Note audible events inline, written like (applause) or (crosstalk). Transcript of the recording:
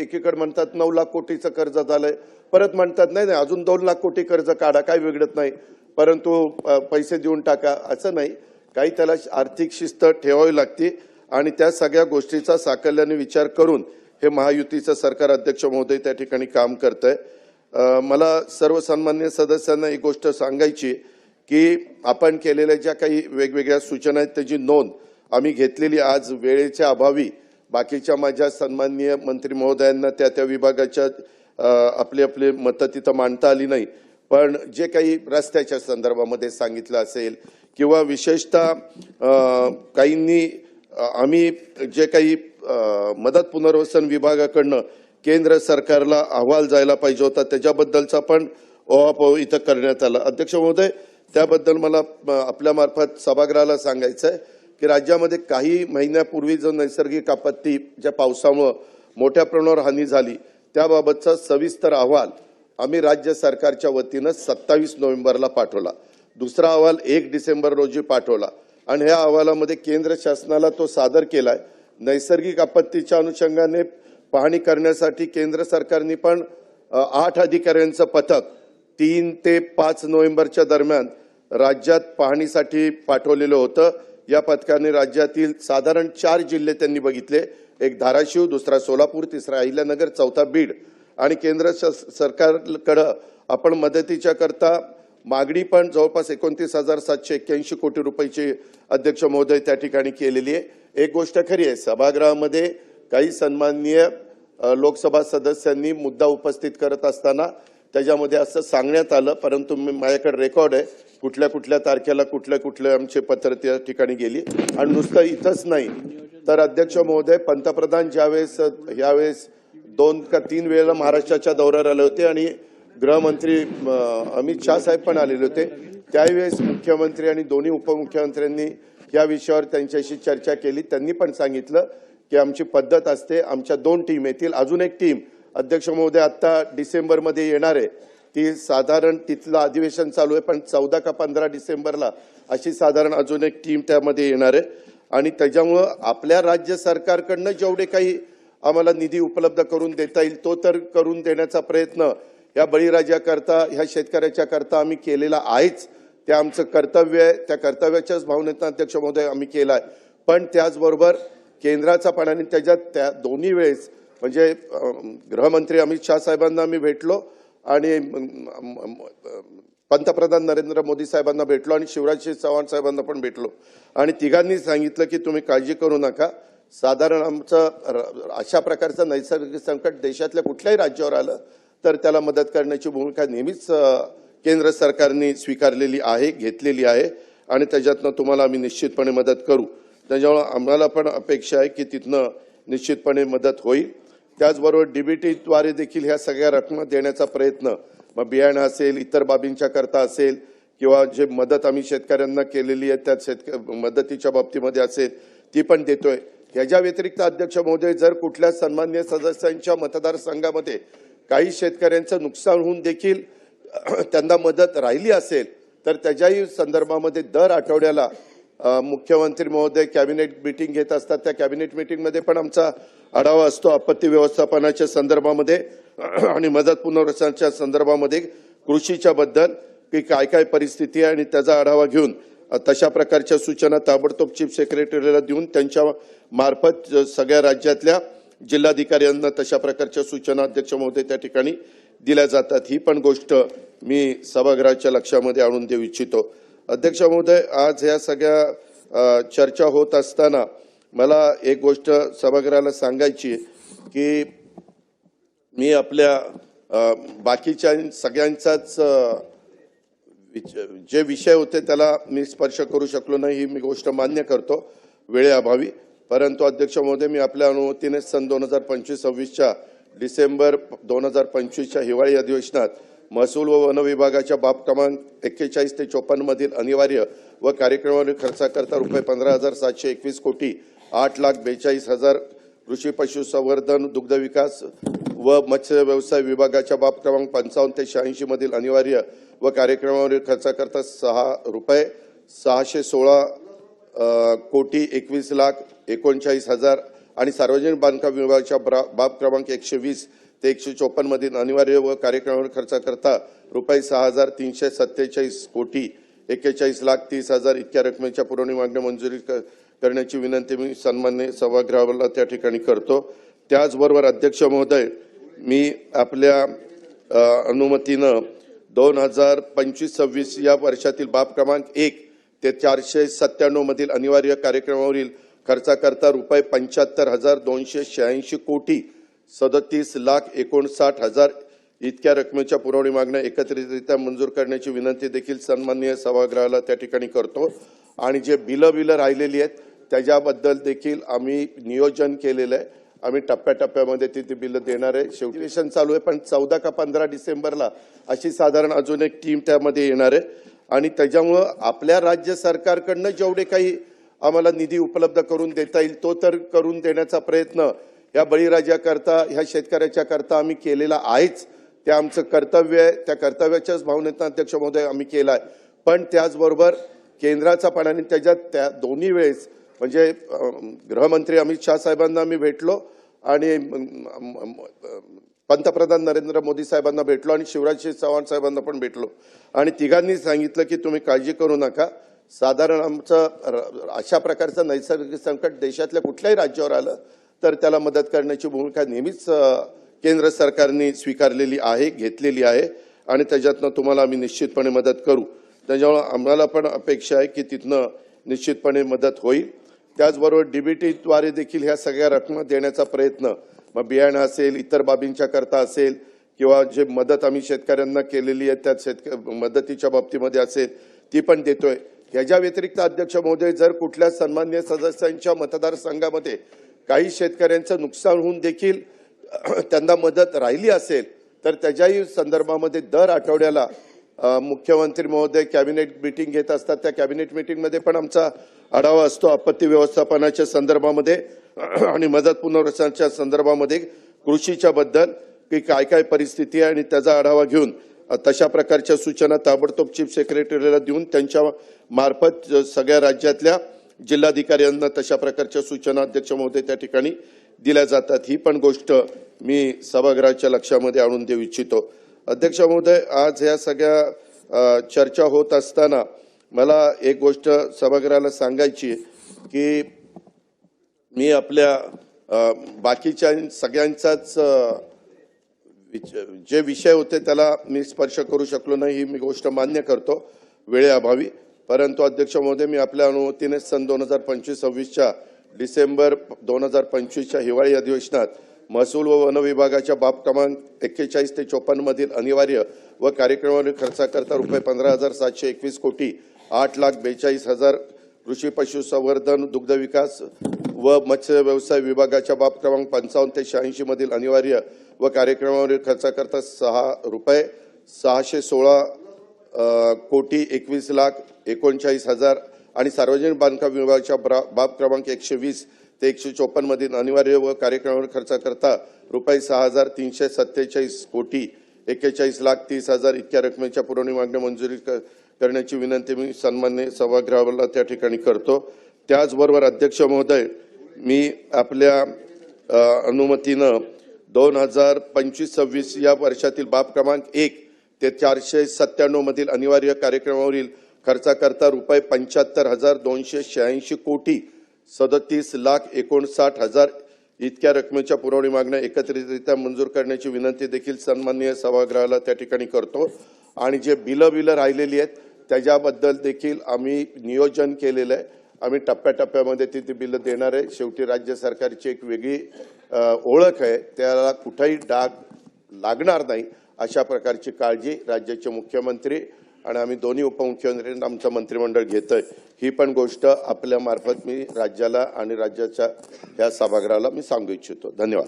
एकीकडे म्हणतात नऊ लाख कोटीचं कर्ज झालंय. परत म्हणतात नाही नाही अजून दोन लाख कोटी कर्ज काढा काय बिघडत नाही. परंतु पैसे देऊन टाका. असं नाही. काही त्याला आर्थिक शिस्त ठेवावी लागते आणि त्या सगळ्या गोष्टीचा साकल्याने विचार करून हे महायुतीचं सरकार अध्यक्ष महोदय त्या ठिकाणी काम करत आहे मला सर्व सन्मान्य सदस्यांना एक गोष्ट सांगायची की आपण केलेल्या ज्या काही वेगवेगळ्या सूचना आहेत त्याची नोंद आम्ही घेतलेली आज वेळेच्या अभावी बाकीच्या माझ्या सन्माननीय मंत्री महोदयांना त्या त्या विभागाच्या आपले आपली आपली मतं तिथं मांडता आली नाही. पण जे काही रस्त्याच्या संदर्भामध्ये सांगितलं असेल किंवा विशेषतः काहींनी आम्ही जे काही मदत पुनर्वसन विभागाकडनं केंद्र सरकारला अहवाल जायला पाहिजे होता त्याच्याबद्दलचा पण ओहापोह इथं करण्यात आला. अध्यक्ष महोदय त्याबद्दल मला आपल्यामार्फत सभागृहाला सांगायचं आहे की राज्यामध्ये काही महिन्यापूर्वी जो नैसर्गिक आपत्ती ज्या पावसामुळं मोठ्या प्रमाणावर हानी झाली त्याबाबतचा सविस्तर अहवाल आम्ही राज्य सरकारच्या वतीनं सत्तावीस नोव्हेंबरला पाठवला. दुसरा अहवाल एक डिसेंबर रोजी पाठवला. आणि ह्या अहवालामध्ये केंद्र शासनाला तो सादर केलाय. नैसर्गिक आपत्तीच्या अनुषंगाने पाहणी करण्यासाठी केंद्र सरकारने पण आठ अधिकाऱ्यांचं पथक तीन ते पाच नोव्हेंबरच्या दरम्यान राज्यात पाहणीसाठी पाठवलेलं होतं. या पथकाने राज्यातील साधारण चार जिल्हे त्यांनी बघितले. एक धाराशिव दुसरा सोलापूर तिसरा अहिल्यानगर चौथा बीड आणि केंद्र श- सरकारकडं आपण मदतीच्या करता मागणी पण जवळपास एकोणतीस हजार सातशे एक्क्याऐंशी कोटी रुपयाची अध्यक्ष महोदय त्या ठिकाणी केलेली आहे. एक गोष्ट खरी आहे सभागृहामध्ये काही सन्माननीय लोकसभा सदस्यांनी मुद्दा उपस्थित करत असताना त्याच्यामध्ये असं सांगण्यात आलं परंतु मी- माझ्याकडे रेकॉर्ड आहे. कुठल्या कुठल्या तारखेला कुठल्या कुठल्या आमचे पत्र त्या ठिकाणी गेली. आणि नुसतं इथंच नाही. तर अध्यक्ष महोदय पंतप्रधान ज्यावेळेस यावेळेस दोन का तीन वेळेला महाराष्ट्राच्या दौऱ्यावर आले होते आणि गृहमंत्री अमित शाह साहेब पण आलेले होते. त्यावेळेस मुख्यमंत्री आणि दोन्ही उपमुख्यमंत्र्यांनी या विषयावर त्यांच्याशी चर्चा केली. त्यांनी पण सांगितलं की आमची पद्धत असते. आमच्या दोन टीम येतील. अजून एक टीम अध्यक्ष महोदय आता डिसेंबरमध्ये येणार आहे. ती साधारण तिथलं अधिवेशन चालू आहे पण चौदा का पंधरा डिसेंबरला अशी साधारण अजून एक टीम त्यामध्ये येणार आहे. आणि त्याच्यामुळं आपल्या राज्य सरकारकडनं जेवढे काही आम्हाला निधी उपलब्ध करून देता येईल तो तर करून देण्याचा प्रयत्न या बळीराजाकरता ह्या शेतकऱ्याच्या करता आम्ही केलेला आहेच. ते आमचं कर्तव्य आहे त्या कर्तव्याच्याच भावनेतनं अध्यक्ष महोदय आम्ही केला आहे. पण त्याचबरोबर केंद्राचा पण आणि त्याच्यात त्या दोन्ही वेळेस म्हणजे गृहमंत्री अमित शाह साहेबांना आम्ही भेटलो. आणि पंतप्रधान नरेंद्र मोदी साहेबांना भेटलो आणि शिवराजसिंह चव्हाण साहेबांना पण भेटलो. आणि तिघांनी सांगितलं की तुम्ही काळजी करू नका. साधारण आमचं र- अशा प्रकारचं नैसर्गिक संकट देशातल्या कुठल्याही राज्यावर आलं तर त्याला मदत करण्याची भूमिका नेहमीच केंद्र सरकारने स्वीकारलेली आहे घेतलेली आहे. आणि त्याच्यातनं तुम्हाला आम्ही निश्चितपणे मदत करू. त्याच्यामुळं आम्हाला पण अपेक्षा आहे की तिथनं निश्चितपणे मदत होईल. त्याचबरोबर डीबीटीद्वारे देखील ह्या सगळ्या रकमा देण्याचा प्रयत्न मग बियाणं असेल इतर बाबींच्या करता असेल किंवा जे मदत आम्ही शेतकऱ्यांना केलेली आहे त्या शेतक मदतीच्या बाबतीमध्ये असेल ती पण देतोय. याच्या व्यतिरिक्त अध्यक्ष महोदय जर कुठल्या सन्मान्य सदस्यांच्या मतदारसंघामध्ये काही शेतकऱ्यांचं नुकसान होऊन देखील (clears throat) त्यांना मदत राहिली असेल तर त्याच्याही संदर्भामध्ये दर आठवड्याला मुख्यमंत्री महोदय कॅबिनेट मिटिंग घेत असतात. त्या कॅबिनेट मिटिंगमध्ये पण आमचा आढावा असतो आपत्ती व्यवस्थापनाच्या संदर्भामध्ये (clears throat) आणि मदत पुनर्वसनाच्या संदर्भामध्ये कृषीच्या बद्दल की काय काय परिस्थिती आहे आणि त्याचा आढावा घेऊन तशा प्रकारच्या सूचना ताबडतोब चीफ सेक्रेटरीला देऊन त्यांच्या मार्फत सगळ्या राज्यातल्या जिल्हाधिकाऱ्यांना तशा प्रकारच्या सूचना अध्यक्ष महोदय त्या ठिकाणी दिल्या जातात. ही पण गोष्ट मी सभागृहाच्या लक्षामध्ये आणून देऊ इच्छितो. अध्यक्ष महोदय आज ह्या सगळ्या चर्चा होत असताना मला एक गोष्ट सभागृहाला सांगायची की मी आपल्या बाकीच्या सगळ्यांचाच विच- जे विषय होते त्याला मी स्पर्श करू शकलो नाही ही मी गोष्ट मान्य करतो वेळेअभावी परंतु अध्यक्ष महोदय मी आपल्या अनुमतीने सन दोन हजार पंचवीस सव्वीसच्या डिसेंबर दोन हजार पंचवीसच्या हिवाळी अधिवेशनात महसूल व वन विभागाच्या बाब क्रमांक एक्केचाळीस ते चोपन्न मधील अनिवार्य व कार्यक्रमावरील खर्चाकरता रुपये पंधरा हजार सातशे एकवीस कोटी आठ लाख बेचाळीस हजार कृषी पशुसंवर्धन दुग्धविकास व मत्स्य व्यवसाय विभागाच्या बाब क्रमांक पंचावन्न ते शहाऐंशी मधील अनिवार्य व कार्यक्रमावरील खर्चाकरता सहा रुपये सहाशे सोळा कोटी एकवीस लाख एकोणचाळीस हजार आणि सार्वजनिक बांधकाम विभागाच्या बाब क्रमांक एकशे वीस ते एकशे चोपन्न मधील अनिवार्य व कार्यक्रमावर खर्चाकरता रुपये सहा हजार तीनशे सत्तेचाळीस कोटी एक्केचाळीस लाख तीस हजार इतक्या रकमेच्या पुरवणी मागण्या मंजुरी क- करण्याची विनंती मी सन्मान्य सभागृहाला त्या ठिकाणी करतो. त्याचबरोबर अध्यक्ष महोदय मी आपल्या अनुमतीनं दोन हजार पंचवीस सव्वीस या वर्षातील बाब क्रमांक एक ते चारशे सत्त्याण्णव मधील अनिवार्य कार्यक्रमावरील खर्चाकरता रुपये पंच्याहत्तर हजार दोनशे शहाऐंशी कोटी सदतीस लाख एकोणसाठ हजार इतक्या रकमेच्या पुरवणी मागण्या एकत्रितरित्या मंजूर करण्याची विनंती देखील सन्माननीय सभागृहाला त्या ठिकाणी करतो. आणि जे बिलं बिलं राहिलेली आहेत त्याच्याबद्दल देखील आम्ही नियोजन केलेलं आहे. आम्ही टप्प्याटप्प्यामध्ये ती ती बिलं देणार आहे. शेवटी चालू आहे पण चौदा का पंधरा डिसेंबरला अशी साधारण अजून एक टीम त्यामध्ये येणार आहे. आणि त्याच्यामुळं आपल्या राज्य सरकारकडनं जेवढे काही आम्हाला निधी उपलब्ध करून देता येईल तो तर करून देण्याचा प्रयत्न या बळीराजाकरता ह्या शेतकऱ्याच्या करता आम्ही केलेला आहेच. ते आमचं कर्तव्य आहे. त्या कर्तव्याच्याच भावनेतनं अध्यक्ष महोदय आम्ही केला आहे पण त्याचबरोबर केंद्राचा पण आणि त्याच्यात त्या दोन्ही वेळेस म्हणजे गृहमंत्री अमित शाह साहेबांना मी भेटलो आणि पंतप्रधान नरेंद्र मोदी साहेबांना भेटलो आणि शिवराजसिंह चव्हाण साहेबांना पण भेटलो. आणि तिघांनी सांगितलं की तुम्ही काळजी करू नका. साधारण आमचं र- अशा प्रकारचं नैसर्गिक संकट देशातल्या कुठल्याही राज्यावर आलं तर त्याला मदत करण्याची भूमिका नेहमीच केंद्र सरकारने स्वीकारलेली आहे घेतलेली आहे. आणि त्याच्यातनं तुम्हाला आम्ही निश्चितपणे मदत करू. त्याच्यामुळं आम्हाला पण अपेक्षा आहे की तिथनं निश्चितपणे मदत होईल. त्याचबरोबर डीबीटीद्वारे देखील ह्या सगळ्या रकमा देण्याचा प्रयत्न मग बियाणं असेल इतर बाबींच्या करता असेल किंवा जे मदत आम्ही शेतकऱ्यांना केलेली आहे त्या शेतक मदतीच्या बाबतीमध्ये असेल ती पण देतोय. याच्या व्यतिरिक्त अध्यक्ष महोदय जर कुठल्या सन्मान्य सदस्यांच्या मतदारसंघामध्ये काही शेतकऱ्यांचं नुकसान होऊन देखील (clears throat) त्यांना मदत राहिली असेल तर त्याच्याही संदर्भामध्ये दर आठवड्याला मुख्यमंत्री महोदय कॅबिनेट मिटिंग घेत असतात. त्या कॅबिनेट मिटिंगमध्ये पण आमचा आढावा असतो आपत्ती व्यवस्थापनाच्या संदर्भामध्ये (clears throat) आणि मदत पुनर्वसनाच्या संदर्भामध्ये कृषीच्या बद्दल की काय काय परिस्थिती आहे आणि त्याचा आढावा घेऊन तशा प्रकारच्या सूचना ताबडतोब चीफ सेक्रेटरीला देऊन त्यांच्या मार्फत सगळ्या राज्यातल्या जिल्हाधिकाऱ्यांना तशा प्रकारच्या सूचना अध्यक्ष महोदय त्या ठिकाणी दिल्या जातात. ही पण गोष्ट मी सभागृहाच्या लक्षामध्ये आणून देऊ इच्छितो. अध्यक्ष महोदय आज या सगळ्या चर्चा होत असताना मला एक गोष्ट सभागृहाला सांगायची की मी आपल्या बाकीच्या सगळ्यांचाच विच- जे विषय होते त्याला मी स्पर्श करू शकलो नाही ही मी गोष्ट मान्य करतो वेळेअभावी परंतु अध्यक्ष महोदय मी आपल्या अनुमतीने सन दोन हजार पंचवीस सव्वीसच्या डिसेंबर दोन हजार पंचवीसच्या हिवाळी अधिवेशनात महसूल व वन विभागाच्या बाब क्रमांक एक्केचाळीस ते चोपन्न मधील अनिवार्य व कार्यक्रमावरील खर्चाकरता रुपये पंधरा हजार सातशे एकवीस कोटी आठ लाख बेचाळीस हजार कृषी पशुसंवर्धन दुग्ध विकास व मत्स्य व्यवसाय विभागाच्या बाब क्रमांक पंचावन्न ते शहाऐंशी मधील अनिवार्य व कार्यक्रमावरील खर्चाकरता सहा रुपये सहाशे सोळा कोटी एकवीस लाख एकोणचाळीस हजार आणि सार्वजनिक बांधकाम विभागाच्या बाब क्रमांक एकशे वीस ते एकशे चोपन्न मधील अनिवार्य व कार्यक्रमावर खर्चाकरता रुपये सहा हजार तीनशे सत्तेचाळीस कोटी एक्केचाळीस लाख तीस हजार इतक्या रकमेच्या पुरवणी मागण्या मंजुरी क- करण्याची विनंती मी सन्मान्य सभागृहाला त्या ठिकाणी करतो. त्याचबरोबर अध्यक्ष महोदय मी आपल्या अनुमतीनं दोन हजार पंचवीस सव्वीस या वर्षातील बाब क्रमांक एक ते चारशे सत्त्याण्णव मधील अनिवार्य कार्यक्रमावरील खर्चाकरता रुपये पंच्याहत्तर हजार दोनशे शहाऐंशी कोटी सदतीस लाख एकोणसाठ हजार इतक्या रकमेच्या पुरवणी मागण्या एकत्रितरित्या मंजूर करण्याची विनंती देखील सन्माननीय सभागृहाला त्या ठिकाणी करतो. आणि जे बिलं बिलं राहिलेली आहेत त्याच्याबद्दल देखील आम्ही नियोजन केलेलं आहे. आम्ही टप्प्याटप्प्यामध्ये ती ती बिलं देणार आहे. शेवटी राज्य सरकारची एक वेगळी ओळख आहे. त्याला कुठंही डाग लागणार नाही अशा प्रकारची काळजी राज्याचे मुख्यमंत्री आणि आम्ही दोन्ही उपमुख्यमंत्र्यांना आमचं मंत्रिमंडळ घेतोय ही पण गोष्ट आपल्या मार्फत मी राज्याला आणि राज्याच्या ह्या सभागृहाला मी सांगू इच्छितो. धन्यवाद.